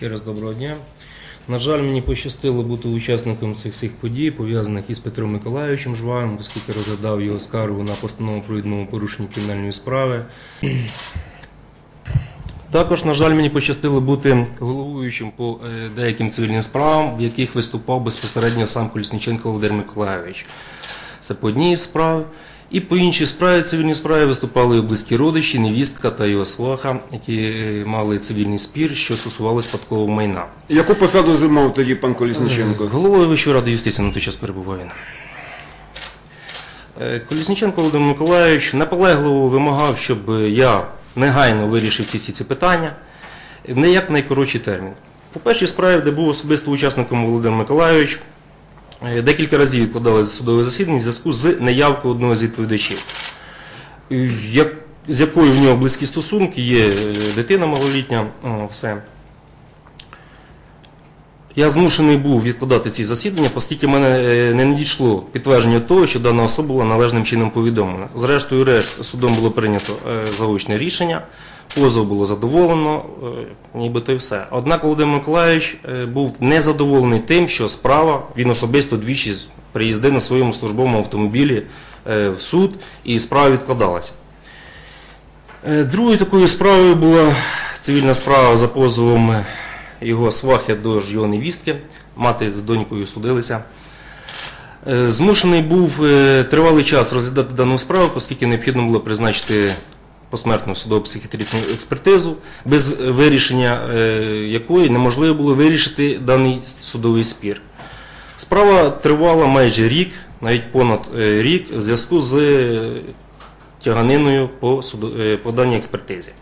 Ще раз доброго дня. На жаль, мені пощастило бути учасником цих всіх подій, пов'язаних із Петром Миколайовичем Жвавим, оскільки розглядав його скаргу на постанову про відмову порушення кримінальної справи. Також, на жаль, мені пощастило бути головуючим по е, деяким цивільним справам, в яких виступав безпосередньо сам Колісніченко Володимир Миколайович. Це по одній із справ. І по іншій справі, цивільній справі, виступали його близькі родичі, невістка та його сваха, які е, мали цивільний спір, що стосувалося спадкового майна. Яку посаду займав тоді пан Колісниченко? Головою Вищої ради юстиції на той час перебуває. він. Е, Колісніченко Володимир Миколайович наполегливо вимагав, щоб я негайно вирішив ці всі ці питання в не як найкоротший термін. По першій справі, де був особисто учасником Володимир Миколайович, е, декілька разів відкладали судове засідання в зв'язку з неявкою одного з відповідачів, Е, з якою в нього близькі стосунки, є е, дитина малолітня, все. Я змушений був відкладати ці засідання, оскільки мене е, не надійшло підтвердження того, що дана особа була належним чином повідомлена. Зрештою, решт судом було прийнято е, заочне рішення, позов було задоволено, е, нібито і все. Однак Володимир Миколаївич був незадоволений тим, що справа він особисто двічі приїздив на своєму службовому автомобілі в суд, і справа відкладалася. Другою такою справою була цивільна справа за позовом його свахи до ж його невістки. Мати з донькою судилися. Е, Змушений був е, тривалий час розглядати дану справу, оскільки необхідно було призначити посмертну судово-психіатричну експертизу, без вирішення е, якої неможливо було вирішити даний судовий спір. Справа тривала майже рік, навіть понад рік, в зв'язку з тяганиною по даній експертизі.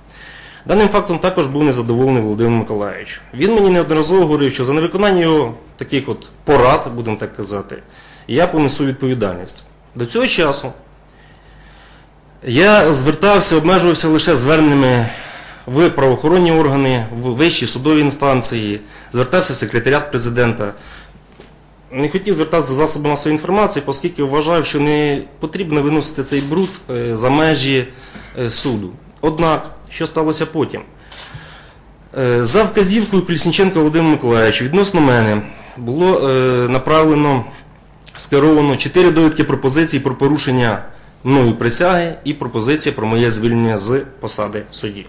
Даним фактом також був незадоволений Володимир Миколаївич. Він мені неодноразово говорив, що за невиконання його таких от порад, будемо так казати, я понесу відповідальність. До цього часу я звертався, обмежувався лише зверненнями в правоохоронні органи, в вищі судові інстанції, звертався в секретаріат президента. Не хотів звертатися за засоби масової інформації, оскільки вважав, що не потрібно виносити цей бруд е, за межі е, суду. Однак, що сталося потім? Е, За вказівкою Колісніченка Володимира Миколаївича відносно мене було е, направлено, скеровано чотири довідки пропозицій про порушення мною присяги і пропозиція про моє звільнення з посади судді.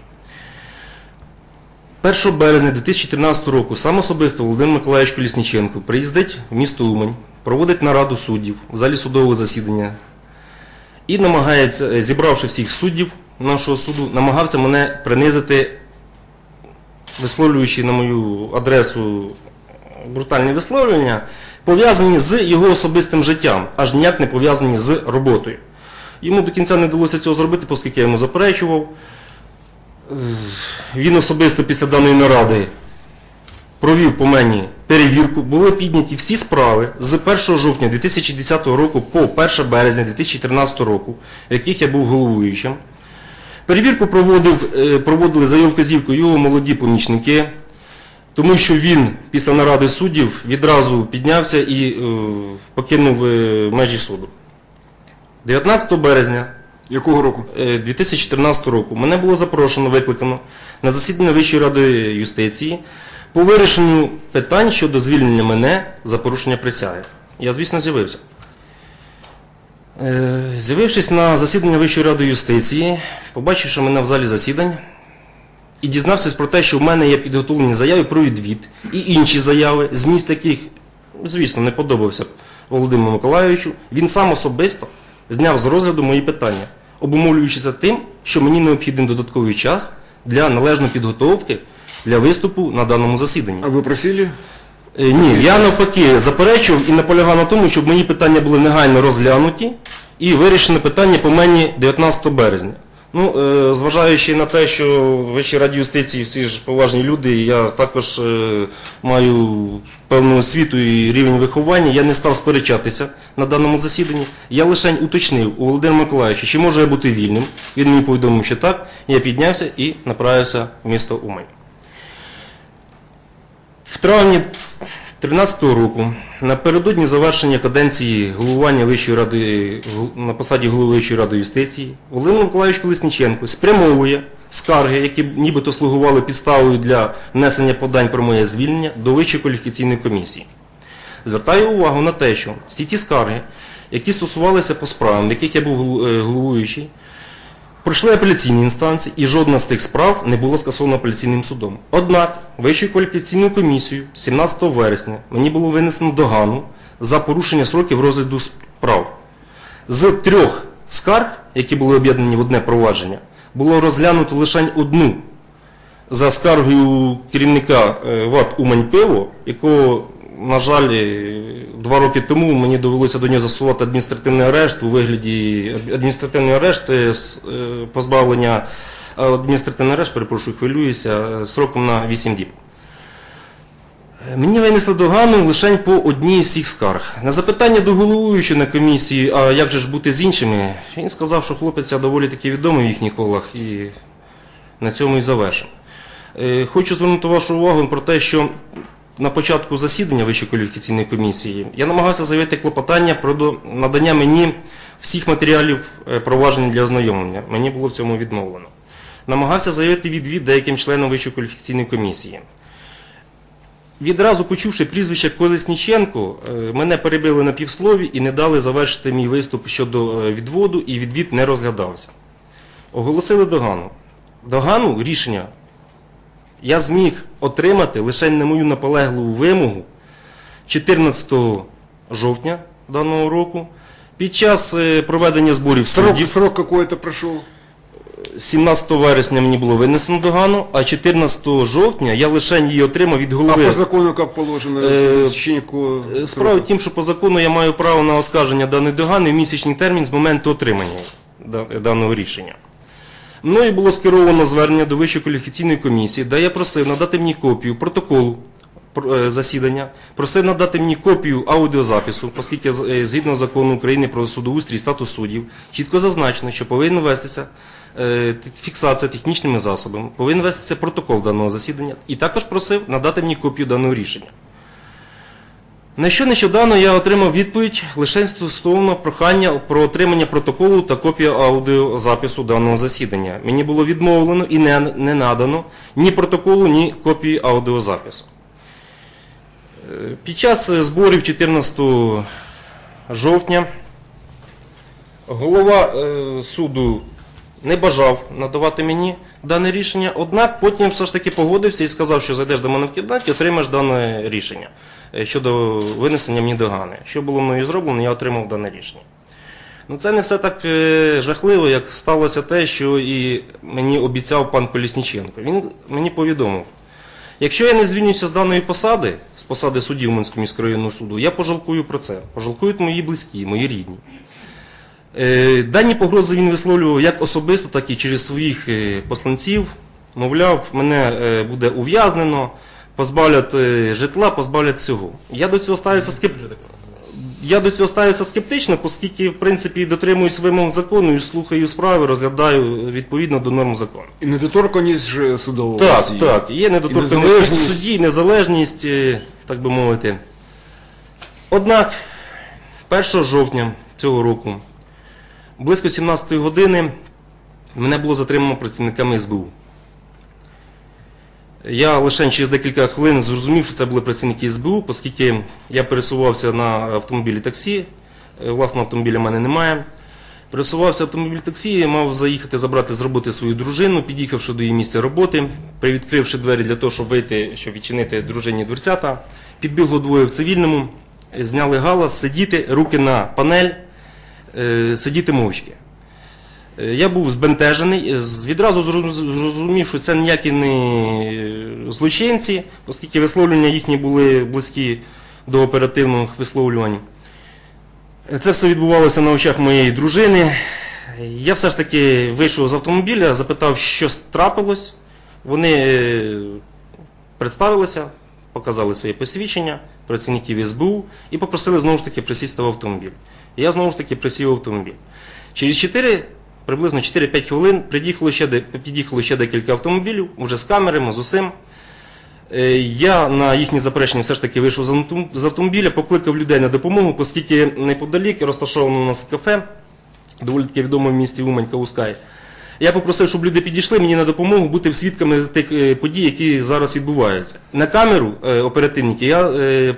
1 березня 2014 року сам особисто Володимир Миколаївич Колісніченко приїздить в місто Умань, проводить нараду суддів в залі судового засідання і намагається, е, зібравши всіх суддів нашого суду, намагався мене принизити, висловлюючи на мою адресу брутальні висловлювання, пов'язані з його особистим життям, аж ніяк не пов'язані з роботою. Йому до кінця не вдалося цього зробити, оскільки я йому заперечував. Він особисто після даної наради провів по мені перевірку. Були підняті всі справи з 1 жовтня 2010 року по 1 березня 2013 року, в яких я був головуючим. Перевірку проводив, е, проводили за його вказівкою його молоді помічники, тому що він після наради суддів відразу піднявся і е, покинув е, межі суду. 19 березня Якого року? Е, 2014 року мене було запрошено, викликано на засідання Вищої ради юстиції по вирішенню питань щодо звільнення мене за порушення присяги. Я, звісно, з'явився. Е, З'явившись на засідання Вищої ради юстиції, побачивши мене в залі засідань і дізнавшись про те, що в мене є підготовлені заяви про відвід і інші заяви, зміст яких, звісно, не подобався Володимиру Миколайовичу, він сам особисто зняв з розгляду мої питання, обумовлюючи тим, що мені необхідний додатковий час для належної підготовки для виступу на даному засіданні. А ви просили? Е, Ні, я навпаки заперечував і наполягав на тому, щоб мої питання були негайно розглянуті і вирішено питання по мені 19 березня. Ну, е, зважаючи на те, що Вищій раді юстиції всі ж поважні люди, я також е, маю певну освіту і рівень виховання, я не став сперечатися на даному засіданні. Я лише уточнив у Володимира Миколаївича, чи можу я бути вільним. Він мені повідомив, що так. Я піднявся і направився в місто Умань. В травні 2013 року, напередодні завершення каденції головування Вищої ради на посаді голови Вищої ради юстиції, Володимир Миколаївич Колесніченко спрямовує скарги, які нібито слугували підставою для внесення подань про моє звільнення до Вищої кваліфікаційної комісії. Звертаю увагу на те, що всі ті скарги, які стосувалися по справам, в яких я був е, головуючий, пройшли апеляційні інстанції, і жодна з тих справ не була скасована апеляційним судом. Однак, Вищою кваліфікаційною комісією 17 вересня мені було винесено догану за порушення сроків розгляду справ. З трьох скарг, які були об'єднані в одне провадження, було розглянуто лише одну за скаргою керівника е, ВАТ Умань Пиво, якого, на жаль, е, два роки тому мені довелося до нього застосувати адміністративний арешт у вигляді адміністративний арешт, е, е, позбавлення адміністративний арешт, перепрошую, хвилююся, сроком на 8 діб. Мені винесли догану лише по одній з цих скарг. На запитання до головуючого на комісії, а як же ж бути з іншими, він сказав, що хлопець доволі таки відомий в їхніх колах і на цьому і завершимо. Е, Хочу звернути вашу увагу про те, що на початку засідання Вищої кваліфікаційної комісії я намагався заявити клопотання про надання мені всіх матеріалів е, провадження для ознайомлення. Мені було в цьому відмовлено. Намагався заявити відвід деяким членам Вищої кваліфікаційної комісії. Відразу почувши прізвище Колесніченко, е, мене перебили на півслові і не дали завершити мій виступ щодо е, відводу, і відвід не розглядався. Оголосили догану. Догану рішення я зміг отримати лише на мою наполеглу вимогу 14 жовтня даного року під час е, проведення зборів Срок, суддів. срок какой-то прошел? 17 вересня мені було винесено догану, а 14 жовтня я лише її отримав від А голови. по закону в течение какого Е, Справа в тім, що по закону я маю право на оскарження даної догани в місячний термін з моменту отримання даного рішення. Мною було скеровано звернення до Вищої кваліфікаційної комісії, де я просив надати мені копію протоколу е, засідання, просив надати мені копію аудіозапису, оскільки е, згідно закону України про судоустрій і статус суддів, чітко зазначено, що повинна вестися е, фіксація технічними засобами, повинен вестися протокол даного засідання, і також просив надати мені копію даного рішення. На що нещодавно я отримав відповідь лише стосовно прохання про отримання протоколу та копію аудіозапису даного засідання. Мені було відмовлено і не, не надано ні протоколу, ні копії аудіозапису. Е, Під час зборів 14 жовтня голова е, суду не бажав надавати мені дане рішення, однак потім все ж таки погодився і сказав, що зайдеш до мене в кімнаті, отримаєш дане рішення щодо винесення мені догани. Що було мною зроблено, я отримав дане рішення. Ну це не все так е, жахливо, як сталося те, що і мені обіцяв пан Колісніченко. Він мені повідомив. Якщо я не звільнюся з даної посади, з посади судді Уманського міського районного суду, я пожалкую про це. Пожалкують мої близькі, мої рідні. Е, Дані погрози він висловлював як особисто, так і через своїх е, посланців. Мовляв, мене е, буде ув'язнено, позбавлять е, житла, позбавлять всього. Я до цього ставився скептично. Я до цього ставився скептично, оскільки, в принципі, дотримуюсь вимог закону і слухаю справи, розглядаю відповідно до норм закону. И недоторканность же судового Так, России. так. Є недоторканість незалежність. судді, незалежність, е, так би мовити. Однак, 1 жовтня цього року, близько 17 години, мене було затримано працівниками СБУ. Я лише через декілька хвилин зрозумів, що це були працівники СБУ, оскільки я пересувався на автомобілі таксі. Е, Власного автомобіля в мене немає. Пересувався автомобіль таксі, мав заїхати забрати з роботи свою дружину, під'їхавши до її місця роботи, привідкривши двері для того, щоб вийти, щоб відчинити дружині дверцята. Підбігло двоє в цивільному, зняли галас, сидіти, руки на панель, е, сидіти мовчки. Е, Я був збентежений, відразу зрозумів, що це ніякі не е, злочинці, оскільки висловлювання їхні були близькі до оперативних висловлювань. Е, Це все відбувалося на очах моєї дружини. Я все ж таки вийшов з автомобіля, запитав, що трапилось. Вони е, представилися, показали своє посвідчення працівників СБУ і попросили знову ж таки присісти в автомобіль. Я знову ж таки присів в автомобіль. Через 4, приблизно 4-5 хвилин під'їхало ще, під'їхало ще декілька автомобілів, вже з камерами, з усім. Е, Я на їхні заперечення все ж таки вийшов з автомобіля, покликав людей на допомогу, оскільки неподалік розташовано у нас кафе, доволі таки відоме в місті Умань Каускай. Я попросив, щоб люди підійшли мені на допомогу бути свідками тих е, подій, які зараз відбуваються. На камеру е, оперативники я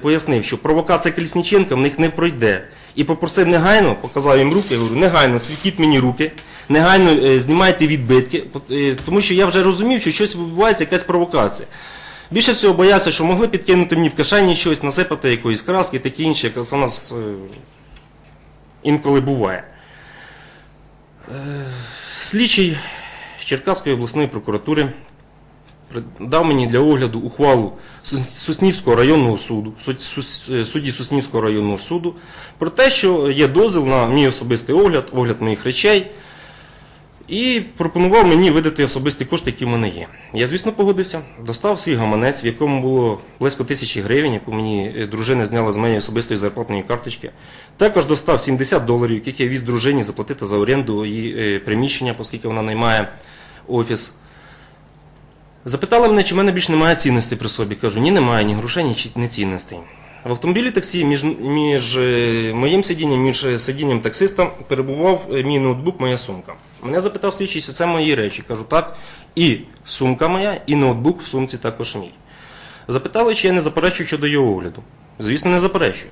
пояснив, що провокація Колісніченка в них не пройде. І попросив негайно, показав їм руки, говорю, негайно світіть мені руки, негайно е, знімайте відбитки, е, тому що я вже розумів, що щось відбувається, якась провокація. Більше всього боявся, що могли підкинути мені в кишені щось, насипати якоїсь краски, таке інше, як у нас е, інколи буває. Слідчий Черкаської обласної прокуратури дав мені для огляду ухвалу Суснівського районного суду, судді Суснівського районного суду про те, що є дозвіл на мій особистий огляд, огляд моїх речей, і пропонував мені видати особисті кошти, які в мене є. Я, звісно, погодився, достав свій гаманець, в якому було близько тисячі гривень, яку мені е, дружина зняла з моєї особистої зарплатної карточки. Також достав 70 доларів, яких я віз дружині заплатити за оренду її е, приміщення, оскільки вона наймає офіс. Запитали мене, чи в мене більше немає цінностей при собі. Кажу, ні, немає ні грошей, ні, цінностей. В автомобілі таксі між, між е, моїм сидінням, між сидінням таксиста перебував мій ноутбук, моя сумка. Мене запитав слідчий, чи це мої речі. Кажу, так. І сумка моя, і ноутбук в сумці також мій. Запитали, чи я не заперечую щодо його огляду. Звісно, не заперечую.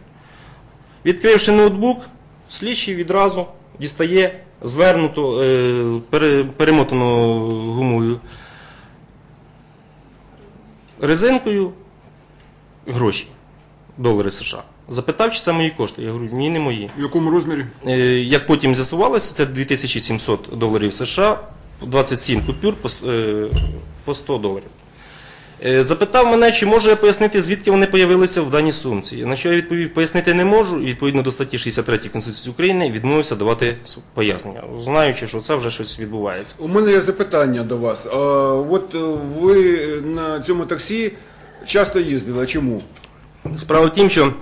Відкривши ноутбук, слідчий відразу дістає звернуту, е, перемотану гумою резинкою гроші, долари США. Запитав, чи це мої кошти. Я говорю, ні, не мої. В якому розмірі? Е, Як потім з'ясувалося, це 2700 доларів США, 27 купюр по е, по 100 доларів. Е, Запитав мене, чи можу я пояснити, звідки вони появилися в даній сумці. На що я відповів, пояснити не можу, і відповідно до статті 63 Конституції України відмовився давати пояснення, знаючи, що це вже щось відбувається. У мене є запитання до вас. А, от е, ви на цьому таксі часто їздили, а чому? Справа в тім, що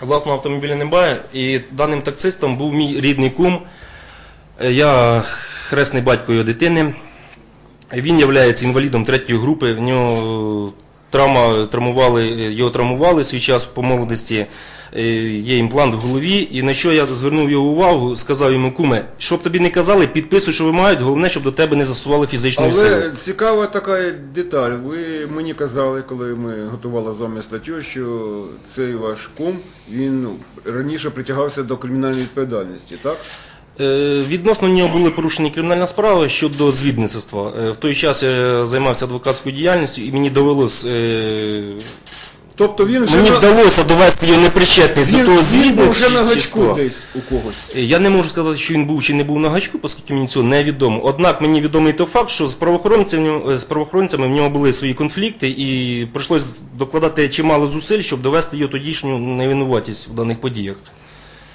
власного автомобіля немає, і даним таксистом був мій рідний кум. Е, Я хресний батько його дитини. Він є інвалідом третьої групи. В нього травма, травмували, його травмували свій час по молодості. Е, Є імплант в голові, і на що я звернув його увагу, сказав йому, куме, щоб тобі не казали, підписуй, що вимагають, головне, щоб до тебе не застосували фізичної сили. Але цікава така деталь. Ви мені казали, коли ми готували з вами статтю, що цей ваш кум він раніше притягався до кримінальної відповідальності, так? Е, Відносно нього були порушені кримінальні справи щодо звідництва. Е, В той час я займався адвокатською діяльністю і мені довелось, е, Тобто він вже мені на- вдалося довести його непричетність він, до того він був вже на звідництва. гачку десь у когось. Я не можу сказати, що він був чи не був на гачку, оскільки мені цього не відомо. Однак мені відомий той факт, що з правоохоронцями, з правоохоронцями в нього були свої конфлікти, і прийшлось докладати чимало зусиль, щоб довести його тодішню невинуватість в даних подіях.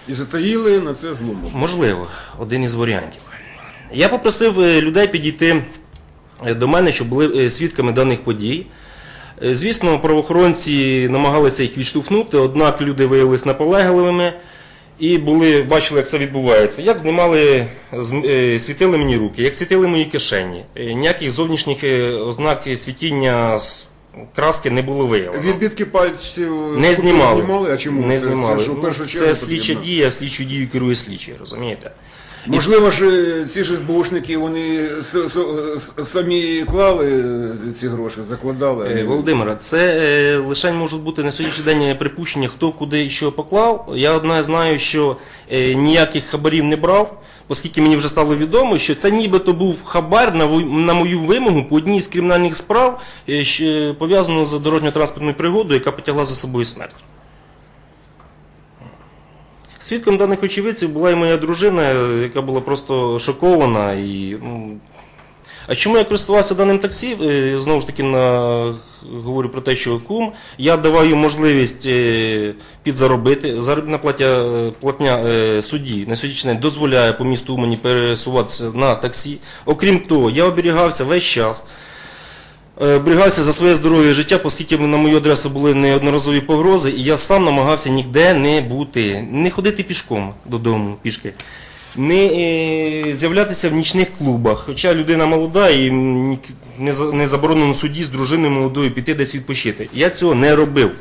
І затаїли на це злому. Можливо, один із варіантів. Я попросив е, людей підійти е, до мене, щоб були е, свідками даних подій. Звісно, правоохоронці намагалися їх відштовхнути, однак люди виявилися наполегливими і були, бачили, як це відбувається. Як знімали, світили мені руки, як світили мої кишені. Ніяких зовнішніх ознак світіння краски не було виявлено. Відбитки пальців Не знімали. знімали, а чому? Не знімали. Це, ж у першу чергу це слідча потрібно. дія, слідчу дію керує слідчий, розумієте? Можливо ж е, ці ж СБУшники, вони с- самі клали е, ці гроші, закладали. Е, Володимира, це е, лише можуть бути на сьогоднішній день припущення, хто куди і що поклав. Я одне знаю, що е, ніяких хабарів не брав, оскільки мені вже стало відомо, що це нібито був хабар на, вой- на мою вимогу по одній з кримінальних справ, е, що пов'язано з дорожньо-транспортною пригодою, яка потягла за собою смерть. Свідком даних очевидців була і моя дружина, яка була просто шокована і. ну, а чому я користувався даним таксі? Е, Знову ж таки, на, говорю про те, що кум. Я давав можливість е, підзаробити. Заробітна платя, платня е, судді на день дозволяє по місту мені пересуватися на таксі. Окрім того, я оберігався весь час. Е, Оберігався за своє здоров'я і життя, оскільки на мою адресу були неодноразові погрози, і я сам намагався ніде не бути, не ходити пішком додому пішки, не е, з'являтися в нічних клубах. Хоча людина молода і не за- не заборонено судді з дружиною молодою піти десь відпочити. Я цього не робив.